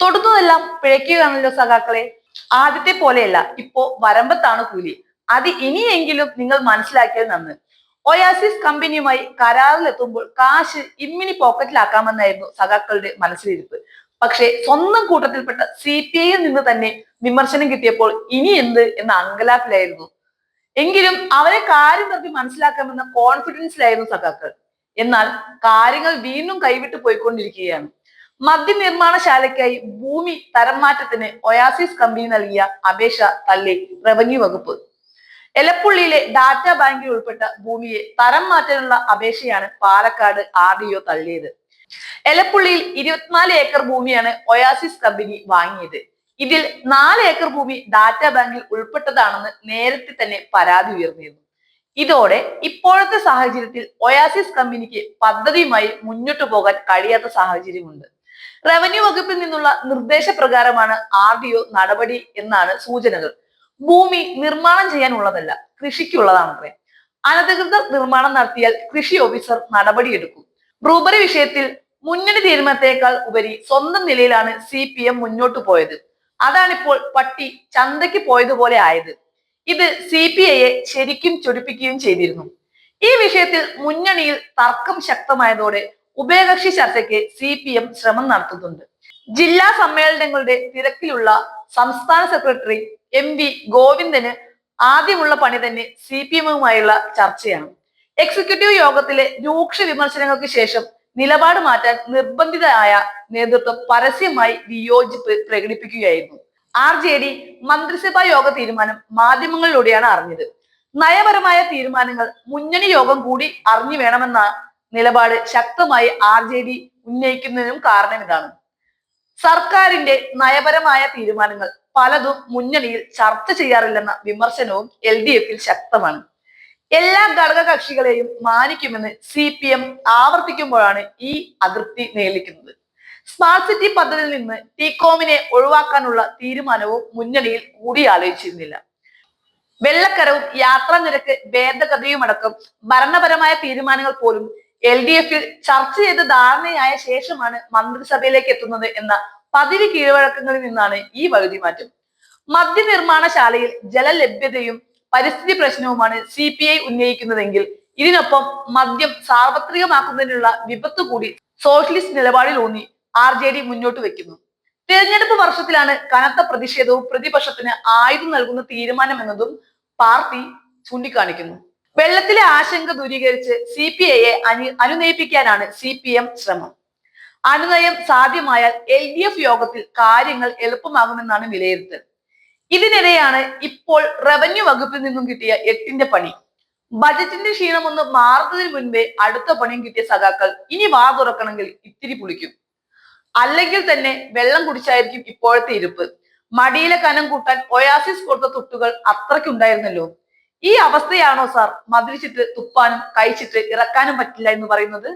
തൊടുന്നതെല്ലാം പിഴയ്ക്കുകയാണല്ലോ സഖാക്കളെ. ആദ്യത്തെ പോലെയല്ല ഇപ്പോ വരമ്പത്താണ് കൂലി. അത് ഇനിയെങ്കിലും നിങ്ങൾ മനസ്സിലാക്കിയത് നന്ന്. ഒയാസിസ് കമ്പനിയുമായി കരാറിലെത്തുമ്പോൾ കാശ് ഇമ്മിനി പോക്കറ്റിലാക്കാമെന്നായിരുന്നു സഖാക്കളുടെ മനസ്സിലിരിപ്പ്. പക്ഷേ സ്വന്തം കൂട്ടത്തിൽപ്പെട്ട സി പി ഐയിൽ നിന്ന് തന്നെ വിമർശനം കിട്ടിയപ്പോൾ ഇനി എന്ത് എന്ന അങ്കലാപ്പിലായിരുന്നു. എങ്കിലും അവരെ കാര്യം നിർത്തി മനസ്സിലാക്കാമെന്ന കോൺഫിഡൻസിലായിരുന്നു സഖാക്കൾ. എന്നാൽ കാര്യങ്ങൾ വീണ്ടും കൈവിട്ടു പോയിക്കൊണ്ടിരിക്കുകയാണ്. മദ്യനിർമ്മാണശാലയ്ക്കായി ഭൂമി തരം മാറ്റത്തിന് ഒയാസിസ് കമ്പനി നൽകിയ അപേക്ഷ തള്ളി റവന്യൂ വകുപ്പ്. എലപ്പുള്ളിയിലെ ഡാറ്റ ബാങ്കിൽ ഉൾപ്പെട്ട ഭൂമിയെ തരം മാറ്റാനുള്ള അപേക്ഷയാണ് പാലക്കാട് ആർ ഡി ഒ തള്ളിയത്. എലപ്പുള്ളിയിൽ ഇരുപത്തിനാല് ഏക്കർ ഭൂമിയാണ് ഒയാസിസ് കമ്പനി വാങ്ങിയത്. ഇതിൽ നാല് ഏക്കർ ഭൂമി ഡാറ്റ ബാങ്കിൽ ഉൾപ്പെട്ടതാണെന്ന് നേരത്തെ തന്നെ പരാതി ഉയർന്നിരുന്നു. ഇതോടെ ഇപ്പോഴത്തെ സാഹചര്യത്തിൽ ഒയാസിസ് കമ്പനിക്ക് പദ്ധതിയുമായി മുന്നോട്ടു പോകാൻ കഴിയാത്ത സാഹചര്യമുണ്ട്. റവന്യൂ വകുപ്പിൽ നിന്നുള്ള നിർദ്ദേശപ്രകാരമാണ് ആർ ഡി ഒ നടപടി എന്നാണ് സൂചനകൾ. ഭൂമി നിർമ്മാണം ചെയ്യാനുള്ളതല്ല കൃഷിക്കുള്ളതാണത്രേ. അനധികൃത നിർമ്മാണം നടത്തിയാൽ കൃഷി ഓഫീസർ നടപടിയെടുക്കും. ബ്രൂബറി വിഷയത്തിൽ മുന്നണി തീരുമാനത്തേക്കാൾ ഉപരി സ്വന്തം നിലയിലാണ് സി പി എം മുന്നോട്ട് പോയത്. അതാണിപ്പോൾ പട്ടി ചന്തയ്ക്ക് പോയതുപോലെ ആയത്. ഇത് സി പി ഐയെ ശരിക്കും ചൊടിപ്പിക്കുകയും ചെയ്തിരുന്നു. ഈ വിഷയത്തിൽ മുന്നണിയിൽ തർക്കം ശക്തമായതോടെ ഉഭയകക്ഷി ചർച്ചയ്ക്ക് സി പി എം ശ്രമം നടത്തുന്നുണ്ട്. ജില്ലാ സമ്മേളനങ്ങളുടെ തിരക്കിലുള്ള സംസ്ഥാന സെക്രട്ടറി എം വി ഗോവിന്ദന് ആദ്യമുള്ള പണി തന്നെ സി പി എമ്മുമായുള്ള ചർച്ചയാണ്. എക്സിക്യൂട്ടീവ് യോഗത്തിലെ രൂക്ഷ വിമർശനങ്ങൾക്ക് ശേഷം നിലപാട് മാറ്റാൻ നിർബന്ധിതയായ നേതൃത്വം പരസ്യമായി വിയോജിപ്പ് പ്രകടിപ്പിക്കുകയായിരുന്നു. ആർ ജെ ഡി മന്ത്രിസഭാ യോഗ തീരുമാനം മാധ്യമങ്ങളിലൂടെയാണ് അറിഞ്ഞത്. നയപരമായ തീരുമാനങ്ങൾ മുന്നണി യോഗം കൂടി അറിഞ്ഞു വേണമെന്ന നിലപാട് ശക്തമായി ആർ ജെ ഡി ഉന്നയിക്കുന്നതിനും കാരണം ഇതാണ്. സർക്കാരിന്റെ നയപരമായ തീരുമാനങ്ങൾ പലതും മുന്നണിയിൽ ചർച്ച ചെയ്യാറില്ലെന്ന വിമർശനവും എൽ ഡി എഫിൽ ശക്തമാണ്. എല്ലാ ഘടക കക്ഷികളെയും മാനിക്കുമെന്ന് സി പി എം ആവർത്തിക്കുമ്പോഴാണ് ഈ അതൃപ്തി നേലിക്കുന്നത് സ്മാർട്ട് സിറ്റി പദ്ധതിയിൽ നിന്ന് ടീകോമിനെ ഒഴിവാക്കാനുള്ള തീരുമാനവും മുന്നണിയിൽ കൂടിയാലോചിച്ചിരുന്നില്ല വെള്ളക്കരവും യാത്രാ നിരക്ക് ഭേദഗതിയുമടക്കം ഭരണപരമായ തീരുമാനങ്ങൾ പോലും എൽ ഡി എഫിൽ ചർച്ച ചെയ്ത് ധാരണയായ ശേഷമാണ് മന്ത്രിസഭയിലേക്ക് എത്തുന്നത് എന്ന പതിവ് കീഴ്വഴക്കങ്ങളിൽ നിന്നാണ് ഈ വഴുതി മാറ്റം. മദ്യനിർമ്മാണശാലയിൽ ജലലഭ്യതയും പരിസ്ഥിതി പ്രശ്നവുമാണ് സി പി ഐ ഉന്നയിക്കുന്നതെങ്കിൽ ഇതിനൊപ്പം മദ്യം സാർവത്രികമാക്കുന്നതിനുള്ള വിപത്ത് കൂടി സോഷ്യലിസ്റ്റ് നിലപാടിൽ ഊന്നി ആർ ജെ ഡി മുന്നോട്ട് വെക്കുന്നു. തിരഞ്ഞെടുപ്പ് വർഷത്തിലാണ് കനത്ത പ്രതിഷേധവും പ്രതിപക്ഷത്തിന് ആയുധം നൽകുന്ന തീരുമാനം എന്നതും പാർട്ടി ചൂണ്ടിക്കാണിക്കുന്നു. വെള്ളത്തിലെ ആശങ്ക ദൂരീകരിച്ച് സി പി ഐയെ അനു അനുനയിപ്പിക്കാനാണ് സി പി എം ശ്രമം. അനുനയം സാധ്യമായാൽ എൽ ഡി എഫ് യോഗത്തിൽ കാര്യങ്ങൾ എളുപ്പമാകുമെന്നാണ് വിലയിരുത്തൽ. ഇതിനിടെയാണ് ഇപ്പോൾ റവന്യൂ വകുപ്പിൽ നിന്നും കിട്ടിയ എട്ടിന്റെ പണി. ബജറ്റിന്റെ ക്ഷീണമൊന്ന് മാറുന്നതിന് മുൻപേ അടുത്ത പണിയും കിട്ടിയ സഖാക്കൾ ഇനി വാ തുറക്കണമെങ്കിൽ ഇത്തിരി പുളിക്കും. അല്ലെങ്കിൽ തന്നെ വെള്ളം കുടിച്ചായിരിക്കും ഇപ്പോഴത്തെ ഇരുപ്പ്. മടിയിലെ കനം കൂട്ടാൻ ഒയാസിസ് കൊടുത്ത തുട്ടുകൾ അത്രയ്ക്കുണ്ടായിരുന്നല്ലോ. ഈ അവസ്ഥയാണോ സാർ? മതിരിച്ചിട്ട് തുപ്പാനും കഴിച്ചിട്ട് ഇറക്കാനും പറ്റില്ല എന്ന് പറയുന്നത്?